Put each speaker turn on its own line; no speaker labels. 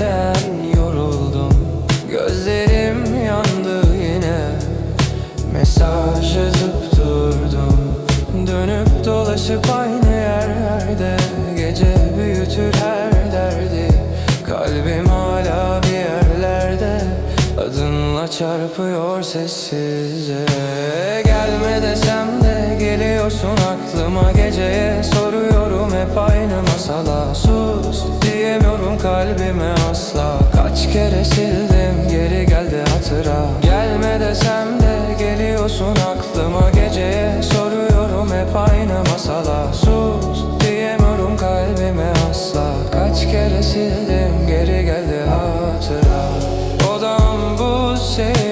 sen yoruldum Gözlerim yandı yine. Mesaj yazıp durdum. Dönüp dolaşıp aynı yerlerde. Gece büyütür her derdi. Kalbim hala bir yerlerde. Adınla çarpıyor sessizce Gelme desem de geliyorsun aklıma. gel hep aynı masala. Sus diyemiyorum kalbime asla. Kaç kere sildim geri geldi hatıra. Gelme desem de geliyorsun aklıma. Geceye Soruyorum hep aynı masala. Sus diyemiyorum kalbime asla. Kaç kere sildim geri geldi hatıra. Odam bu şehir